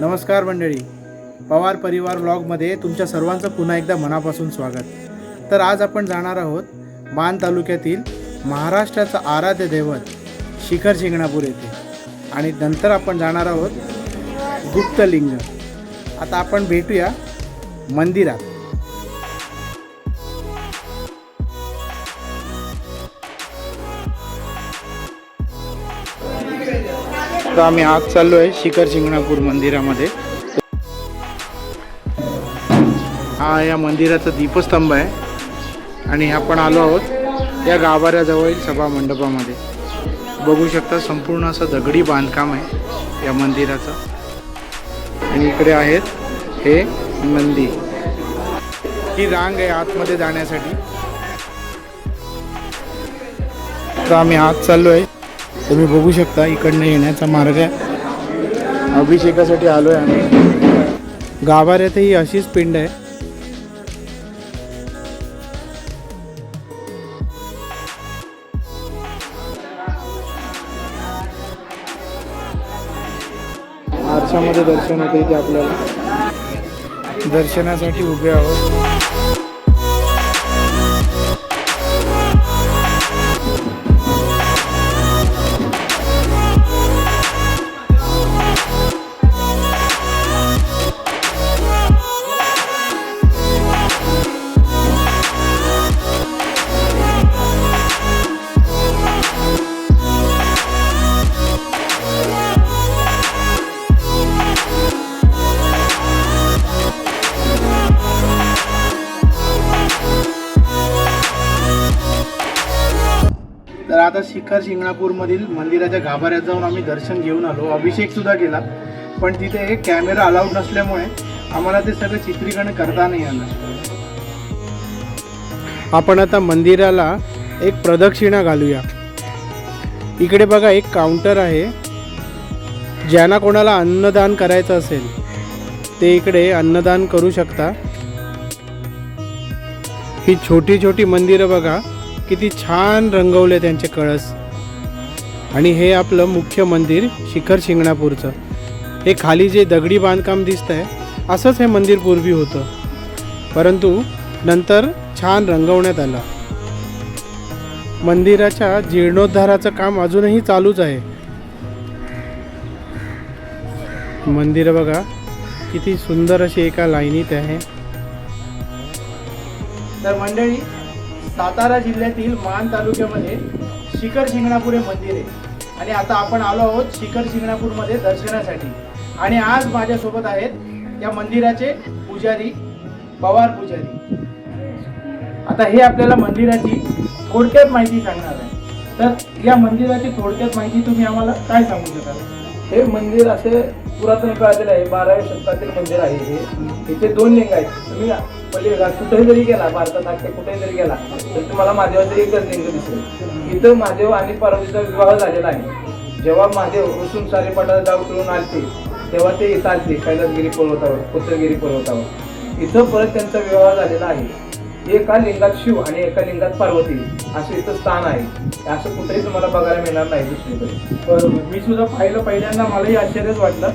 नमस्कार मंडळी. पवार परिवार ब्लॉगमध्ये तुमच्या सर्वांचं पुन्हा एकदा मनापासून स्वागत. तर आज आपण जाणार आहोत मान तालुक्यातील महाराष्ट्राचं आराध्य दैवत शिखर शिंगणापूर येथे. आणि नंतर आपण जाणार आहोत गुप्तलिंग. आता आपण भेटूया मंदिरात. तर आम्ही आज चाललो आहे शिखर शिंगणापूर मंदिरामध्ये. हा या मंदिराचा दीपस्तंभ आहे. आणि आपण आलो आहोत या गाभाऱ्याजवळील सभा मंडपामध्ये. बघू शकता संपूर्ण असं दगडी बांधकाम आहे या मंदिराचं. आणि इकडे आहेत हे मंदिर ही रांग आहे आतमध्ये जाण्यासाठी. तर आम्ही आत चाललो आहे तुम्ही बघू शकता इकडनं येण्याचा मार्ग आहे. अभिषेकासाठी आलो आहे आम्ही. गाभाऱ्यातही अशीच पिंड आहे. आरशामध्ये दर्शन होते इथे आपल्याला. दर्शनासाठी उभे आहोत. आता शिखर शिंगणापूरमधील मंदिराच्या गाभाऱ्यात जाऊन आम्ही दर्शन घेऊन आलो. अभिषेक सुद्धा केला. पण तिथे एक कॅमेरा अलाउड नसल्यामुळे आम्हाला ते सगळं चित्रीकरण करता नाही आलं. आपण आता मंदिराला एक प्रदक्षिणा घालूया. इकडे बघा एक काउंटर आहे. ज्यांना कोणाला अन्नदान करायचं असेल ते इकडे अन्नदान करू शकता. ही छोटी छोटी मंदिरं बघा. किती छान रंगवले त्यांचे कळस. आणि हे आपलं मुख्य मंदिर शिखर शिंगणापूरचं. हे खाली जे दगडी बांधकाम दिसतं आहे असंच हे मंदिर पूर्वी होतं. परंतु नंतर छान रंगवण्यात आलं. मंदिराच्या जीर्णोद्धाराचं काम अजूनही चालूच आहे. मंदिर बघा किती सुंदर अशी एका लाईनीत आहे. तर मंडळी सातारा जिल्ह्यातील मान तालुक्यामध्ये शिखर शिंगणापूर हे मंदिर आहे. आणि आता आपण आलो आहोत शिखर शिंगणापूरमध्ये दर्शनासाठी. आणि आज माझ्यासोबत आहेत या मंदिराचे पुजारी पवार पुजारी. आता हे आपल्याला मंदिराची थोडक्यात माहिती सांगणार आहे. तर या मंदिराची थोडक्यात माहिती तुम्ही आम्हाला काय सांगू शकाल? हे मंदिर असे पुरातन काळातील आहे बाराव्या शतकातील मंदिर आहे हे. इथे दोन लिंग आहेत. तुम्ही पहिले कुठेही जरी गेला भारतात अख्खे कुठेही जरी गेला तर तुम्हाला महादेवाचं एकच लिंग दिसेल. इथं महादेव आणि पार्वतीचा विवाह झालेला आहे. जेव्हा महादेव उसून सारेपाटाला जाऊ करून आलते तेव्हा ते इथं आलते कैलासगिरी पर्वतावर पुत्रगिरी पर्वतावर. इथं परत त्यांचा विवाह झालेला आहे. एका लिंगात शिव आणि एका लिंगात पार्वती असं इथं स्थान आहे. असं कुठेही तुम्हाला बघायला मिळणार नाही दुसरीकडे. बरोबर मी सुद्धा पाहिलं पहिल्यांदा मलाही आश्चर्यच वाटलं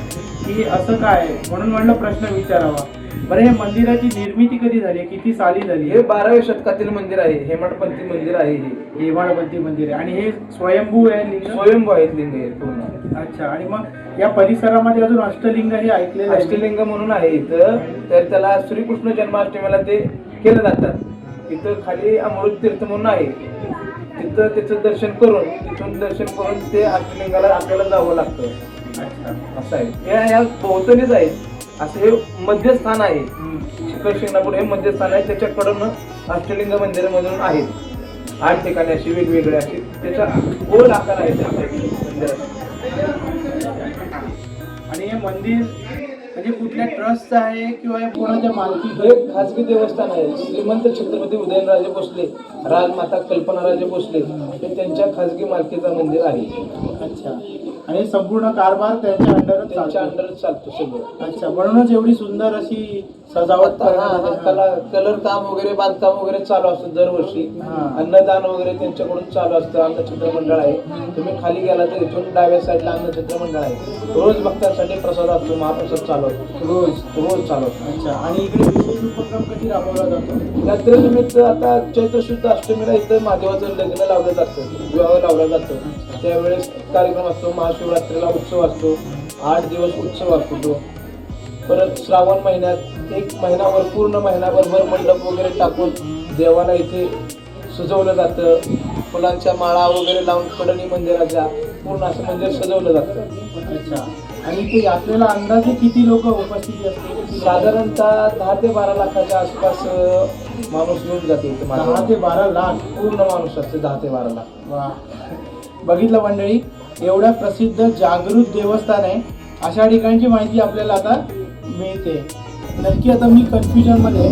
की असं काय आहे? म्हणून म्हणलं प्रश्न विचारावा. बरं हे मंदिराची निर्मिती कधी झाली? किती साली झाली? हे बाराव्या शतकातील मंदिर आहे हेमटपंथी मंदिर आहे हे. हेमाडपंथी मंदिर आहे. आणि हे स्वयंभू आहे लिंग? स्वयंभू आहेत लिंग हे पूर्ण. अच्छा आणि मग या परिसरामध्ये अजून अष्टलिंग हे ऐकलेलं आहे? अष्टलिंग म्हणून आहे इथं. तर त्याला श्रीकृष्ण जन्माष्टमीला ते केलं जातात. इथं खाली अमृत तीर्थ म्हणून आहे. तिथं त्याचं दर्शन करून तिथून दर्शन करून ते अष्टलिंगाला आपल्याला जावं लागतं. अच्छा. असं आहे. या या भोवतणीच आहे. असं हे मध्यस्थान आहे. शिखर शिंगणापूर हे मध्यस्थान आहे. त्याच्याकडून अष्टलिंग मंदिर मधून आहेत. आठ ठिकाणी अशी वेगवेगळे असे त्याचा गोल आकार आहे त्या मंदिराचा आणि हे मंदिर म्हणजे कुठल्या ट्रस्टचं आहे किंवा हे कोणाच्या मालकी? हे खाजगी देवस्थान आहे. श्रीमंत छत्रपती उदयनराजे भोसले राजमाता कल्पनाराजे भोसले. हे त्यांच्या खाजगी मालकीचं मंदिर आहे. अच्छा. आणि संपूर्ण कारभार त्यांच्या अंडरच त्यांच्या चालतो अंडर चालतो सगळं. अच्छा म्हणूनच एवढी सुंदर अशी सजावट आता हा, करण्यात आली. कला- कलर काम वगैरे बांधकाम वगैरे चालू असतं दरवर्षी. हा. अन्नदान वगैरे त्यांच्याकडून चालू असतं अन्नछत्र मंडळ आहे. तुम्ही खाली गेला तर इथून डाव्या साईडला अन्नछत्र मंडळ आहे. रोज भक्तांसाठी प्रसाद असतो महाप्रसाद चालू असतो. रोज. रोज चालू असतो. अच्छा. आणि इकडे विशेष उपक्रम कधी राबवला जातो? यात्रेनिमित्त आता चैत्र शुद्ध अष्टमीला इथं महादेवाचं लग्न लावलं जातं विवाह लावला जातो. त्यावेळेस कार्यक्रम असतो महाशिवरात्रीला उत्सव असतो आठ दिवस उत्सव असतो तो. परत श्रावण महिन्यात एक महिनाभर पूर्ण महिनाभर मंडप वगैरे टाकून देवाला इथे सजवलं जातं. फुलांच्या माळा वगैरे लावून कडणी मंदिराच्या पूर्ण असं मंदिर सजवलं जातं. अच्छा. आणि ते यात्रेला अंदाजे किती लोक उपस्थिती असते किती साधारणतः दहा ते बारा लाखाच्या आसपास माणूस येऊन जाते इथे दहा ते बारा लाख पूर्ण माणूस असते दहा ते बारा लाख. वा. बघितलं मंडळी एवढ्या प्रसिद्ध जागृत देवस्थान आहे अशा ठिकाणची माहिती आपल्याला आता मिळते. नक्की आता मी कन्फ्युजनमध्ये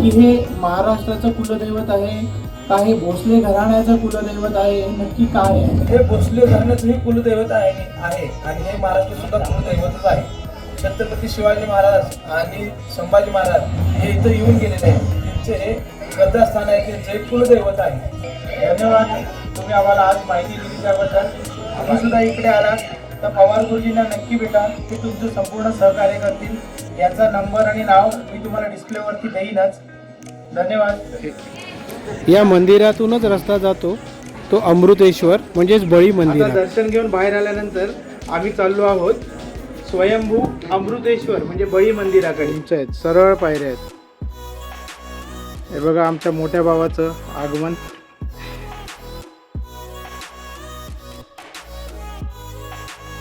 की हे महाराष्ट्राचं कुलदैवत आहे का हे भोसले घराण्याचं कुलदैवत आहे हे नक्की काय आहे? हे भोसले धरणाचं हे कुलदैवत आहे आहे. आणि हे महाराष्ट्र सुद्धा कुलदैवतच आहे. छत्रपती शिवाजी महाराज आणि संभाजी महाराज हे इथं येऊन गेलेले आहेत. हे श्रद्धास्थान आहे हे कुलदैवत आहे. धन्यवाद. तुम्ही आम्हाला आज माहिती दिली त्याबद्दल. तुम्ही सुद्धा इकडे आलात तर पवार गुरुजींना नक्की भेटा. ते तुमचं संपूर्ण सहकार्य करतील. याचा नंबर आणि नाव मी तुम्हाला डिस्प्लेवरती देईनच. धन्यवाद. या मंदिरातूनच रस्ता जातो. तो अमृतेश्वर म्हणजेच बळी मंदिर. दर्शन घेऊन बाहेर आल्यानंतर आम्ही चाललो आहोत. स्वयंभू अमृतेश्वर म्हणजे बळी मंदिराकडे. सरळ पायऱ्या आहेत. हे बघा आमच्या मोठ्या भावाचं आगमन.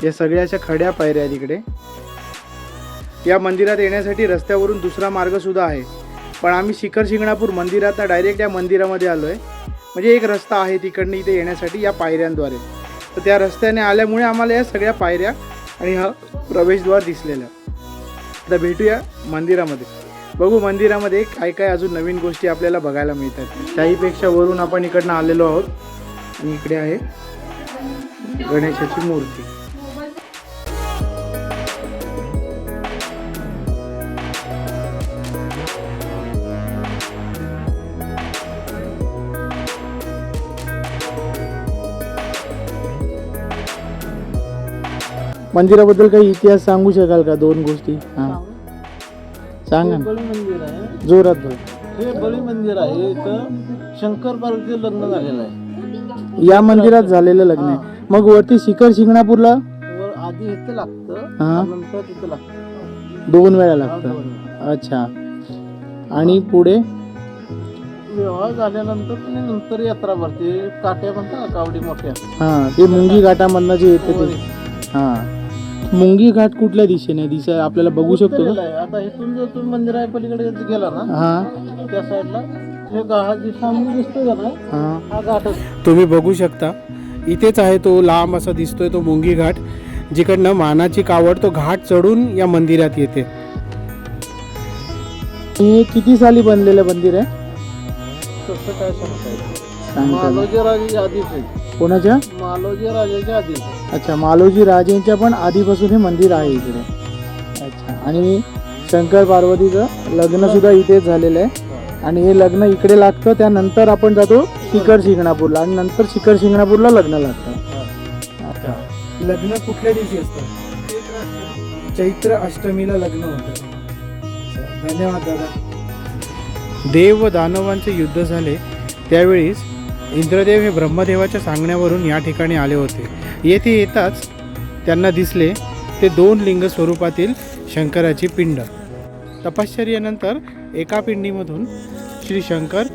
या सगळ्याच्या खड्या पायऱ्या तिकडे या मंदिरात येण्यासाठी रस्त्यावरून दुसरा मार्ग सुद्धा आहे. पण आम्ही शिखर शिंगणापूर मंदिरात डायरेक्ट या मंदिरामध्ये आलो आहे म्हणजे एक रस्ता आहे तिकडनं इथे येण्यासाठी या पायऱ्यांद्वारे. तर त्या रस्त्याने आल्यामुळे आम्हाला या सगळ्या पायऱ्या आणि हा प्रवेशद्वार दिसलेला. आता भेटूया मंदिरामध्ये. बघू मंदिरामध्ये काय काय अजून नवीन गोष्टी आपल्याला बघायला मिळतात. त्याहीपेक्षा वरून आपण इकडनं आलेलो आहोत. आणि इकडे आहे. गणेशाची मूर्ती. मंदिराबद्दल काही इतिहास सांगू शकाल का? दोन गोष्टी. हां. सांगा ना. बळी मंदिर आहे. जोरात बोल. हे बळी मंदिर आहे. इथं शंकर पार्वती लग्न झालेलं आहे. या मंदिरात झालेलं लग्न आहे. मग वरती शिखर शिंगणापूरला? वर आधी इथं लागतं. हा. नंतर तिथं लागतं. दोन वेळा लागतं. अच्छा. आणि पुढे? विवाह झाल्यानंतर नंतर यात्रा भरते. काट्या म्हणतात ना कावडी मोठ्या. हा ते मुंगी घाटामधनं जे येते ते. हा. मुंगी घाट कुठल्या दिशेने? दिशा आपल्याला बघू शकतो का. आता इथून जर तुम्ही मंदिर पलीकडे गेला ना हा. त्या साईडला हे हा. हा तुम्ही बघू शकता. इथेच आहे तो लांब असा दिसतोय तो मुंगी घाट जिकडनं मानाची कावड तो घाट चढून या मंदिरात येते. हे किती साली बनलेलं मंदिर आहे? सांगता. मालोजी आधीच आहे. कोणाच्या? मालोजी राजाच्या आधीच आहे. अच्छा मालोजी राजेंच्या पण आधीपासून हे मंदिर आहे इकडे. अच्छा आणि शंकर पार्वतीचं लग्न सुद्धा इथेच झालेलं आहे. आणि हे लग्न इकडे लागतं त्यानंतर आपण जातो शिखर शिंगणापूरला. आणि नंतर शिखर शिंगणापूरला लग्न लागतं. अच्छा. लग्न कुठल्या दिवशी असतं? चैत्र अष्टमीला लग्न होतं. धन्यवाद दादा. देव व दानवांचे युद्ध झाले त्यावेळीस इंद्रदेव हे ब्रह्मदेवाच्या सांगण्यावरून या ठिकाणी आले होते. येथे येताच त्यांना दिसले ते दोन लिंग स्वरूपातील शंकराची पिंड. तपाश्चर्यानंतर एका पिंडीमधून श्री शंकर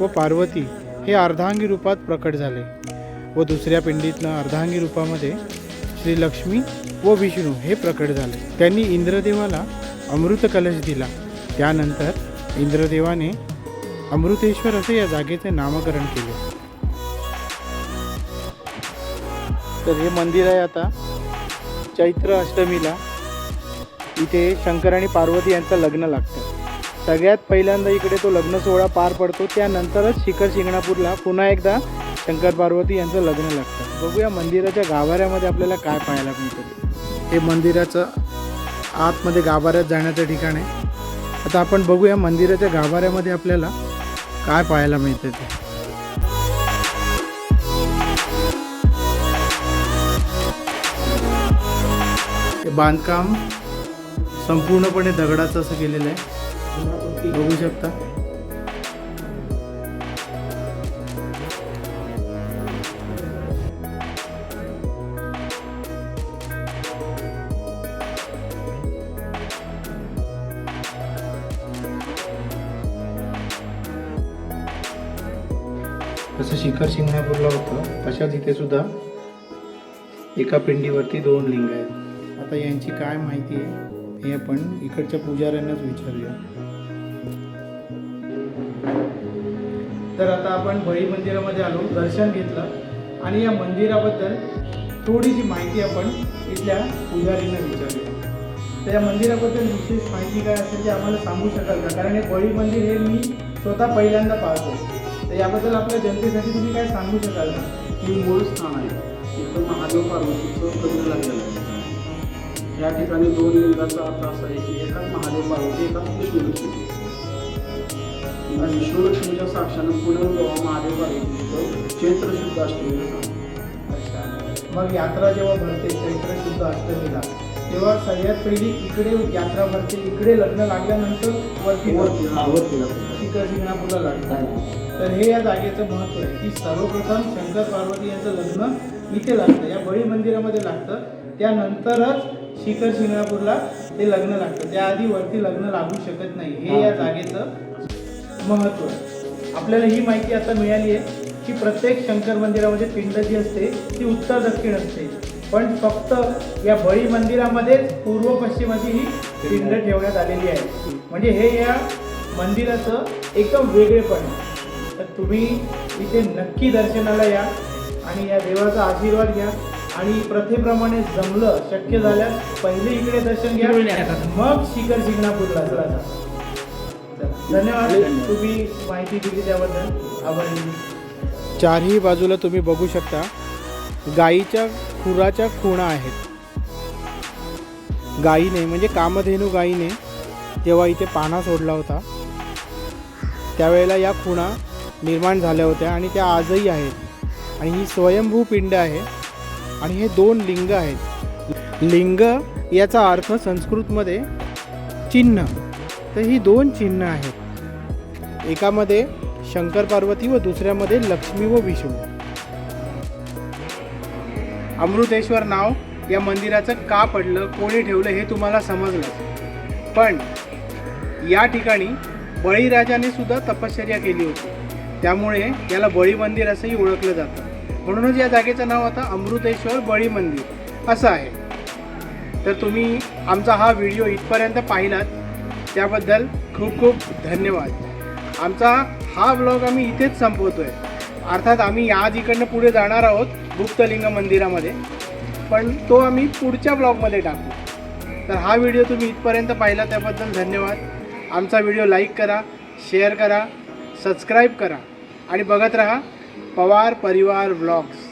व पार्वती हे अर्धांगी रूपात प्रकट झाले व दुसऱ्या पिंडीतनं अर्धांगी रूपामध्ये श्री लक्ष्मी व विष्णू हे प्रकट झाले. त्यांनी इंद्रदेवाला अमृत कलश दिला. त्यानंतर इंद्रदेवाने अमृतेश्वर असे या जागेचे नामकरण केले. तर हे मंदिर आहे आता. चैत्र अष्टमीला. इथे शंकर आणि पार्वती यांचं लग्न लागतं. सगळ्यात पहिल्यांदा इकडे तो लग्न सोहळा पार पडतो. त्यानंतरच शिखर शिंगणापूरला पुन्हा एकदा शंकर पार्वती यांचं लग्न लागतं. बघूया मंदिराच्या गाभाऱ्यामध्ये आपल्याला काय पाहायला मिळतं. हे मंदिराचं आतमध्ये गाभाऱ्यात जाण्याचं ठिकाण आहे. आता आपण बघूया मंदिराच्या गाभाऱ्यामध्ये आपल्याला काय पाहायला मिळतं ते. हे बांधकाम संपूर्णपणे दगडाचं असं केलेलं आहे. बघू शकता. जसं शिखर शिंगणापूरला होतं तशाच इथे सुद्धा एका पिंडीवरती दोन लिंग आहेत. आता यांची काय माहिती आहे हे आपण इकडच्या पुजाऱ्यांनाच विचारूया. तर आता आपण बळी मंदिरामध्ये आलो दर्शन घेतलं आणि या मंदिराबद्दल थोडीशी माहिती आपण इथल्या पुजारींना विचारूया. तर या मंदिराबद्दल विशेष माहिती काय असेल ते आम्हाला सांगू शकाल का? कारण हे बळी मंदिर हे मी स्वतः पहिल्यांदा पाहतो. तर याबद्दल आपल्या जनतेसाठी तुम्ही काय सांगू शकाल? ना ही मूळ स्थान आहे. इथं महादेव पार्वतीचं लग्न लागलेलं आहे. या ठिकाणी दोन लिंगाचा अर्थ असा आहे की एकाच महादेव पार्वती एकाच विष्णुलक्ष्मी आणि विष्णुलक्ष्मीच्या साक्षानं पुनर्विवाह महादेव पार्वतीचं चैत्र शुद्ध अष्टमीला झाला. मग यात्रा जेव्हा भरते चैत्र शुद्ध अष्टमीला तेव्हा सगळ्यात पहिली इकडे यात्रा भरते इकडे लग्न लागल्यानंतर वरती. शिखर शिंगणापूरला लागतं तर हे या जागेचं महत्त्व आहे की सर्वप्रथम शंकर पार्वती यांचं लग्न इथे लागतं या बळी मंदिरामध्ये लागतं. त्यानंतरच शिखर शिंगणापूरला ते लग्न लागतं. त्याआधी वरती लग्न लागू शकत नाही. हे या जागेचं महत्त्व आहे. आपल्याला ही माहिती आता मिळाली आहे की प्रत्येक शंकर मंदिरामध्ये पिंड जी असते ती उत्तर दक्षिण असते. पण फक्त या बळी मंदिरामध्येच पूर्व पश्चिम अशी ही पिंड ठेवण्यात आलेली आहे. म्हणजे हे या मंदिराचं एकदम वेगळेपण तर तुम्ही इथे नक्की दर्शनाला या आणि या देवाचा आशीर्वाद घ्या. आणि प्रथेप्रमाणे जमलं शक्य झाल्यास पहिले इकडे दर्शन घ्या. मग शिखर शिंगणापूरला चला जा. चला. धन्यवाद. तुम्ही माहिती दिली त्याबद्दल. आभारी चारही बाजूला तुम्ही बघू शकता गाईच्या खुराच्या खुणा आहेत. गाईने म्हणजे कामधेनू गाईने जेव्हा इथे पाना सोडला होता त्यावेळेला या खुणा निर्माण झाल्या होत्या आणि त्या आजही आहेत. आणि ही स्वयंभू पिंड आहे. आणि हे दोन लिंग आहेत. लिंग याचा अर्थ संस्कृतमध्ये चिन्ह. तर ही दोन चिन्ह आहेत. एकामध्ये शंकर पार्वती व दुसऱ्यामध्ये लक्ष्मी व विष्णू. अमृतेश्वर नाव या मंदिराचं का पडलं कोणी ठेवलं हे तुम्हाला समजलं. पण या ठिकाणी बळीराजाने सुद्धा तपश्चर्या केली होती. त्यामुळे याला बळी मंदिर असंही ओळखलं जातं. म्हणूनच या जागेचं नाव आता अमृतेश्वर बळी मंदिर असं आहे. तर तुम्ही आमचा हा व्हिडिओ इथपर्यंत पाहिलात त्याबद्दल खूप खूप धन्यवाद. आमचा हा ब्लॉग आम्ही इथेच संपवतो आहे अर्थात आम्ही आज इकडनं पुढे जाणार आहोत गुप्तलिंग मंदिरामध्ये पण तो आम्ही पुढच्या ब्लॉगमध्ये टाकू. तर हा व्हिडिओ तुम्ही इथपर्यंत पाहिला त्याबद्दल धन्यवाद. आमचा व्हिडिओ लाईक करा शेअर करा सबस्क्राईब करा आणि बघत राहा पवार परिवार ब्लॉग्स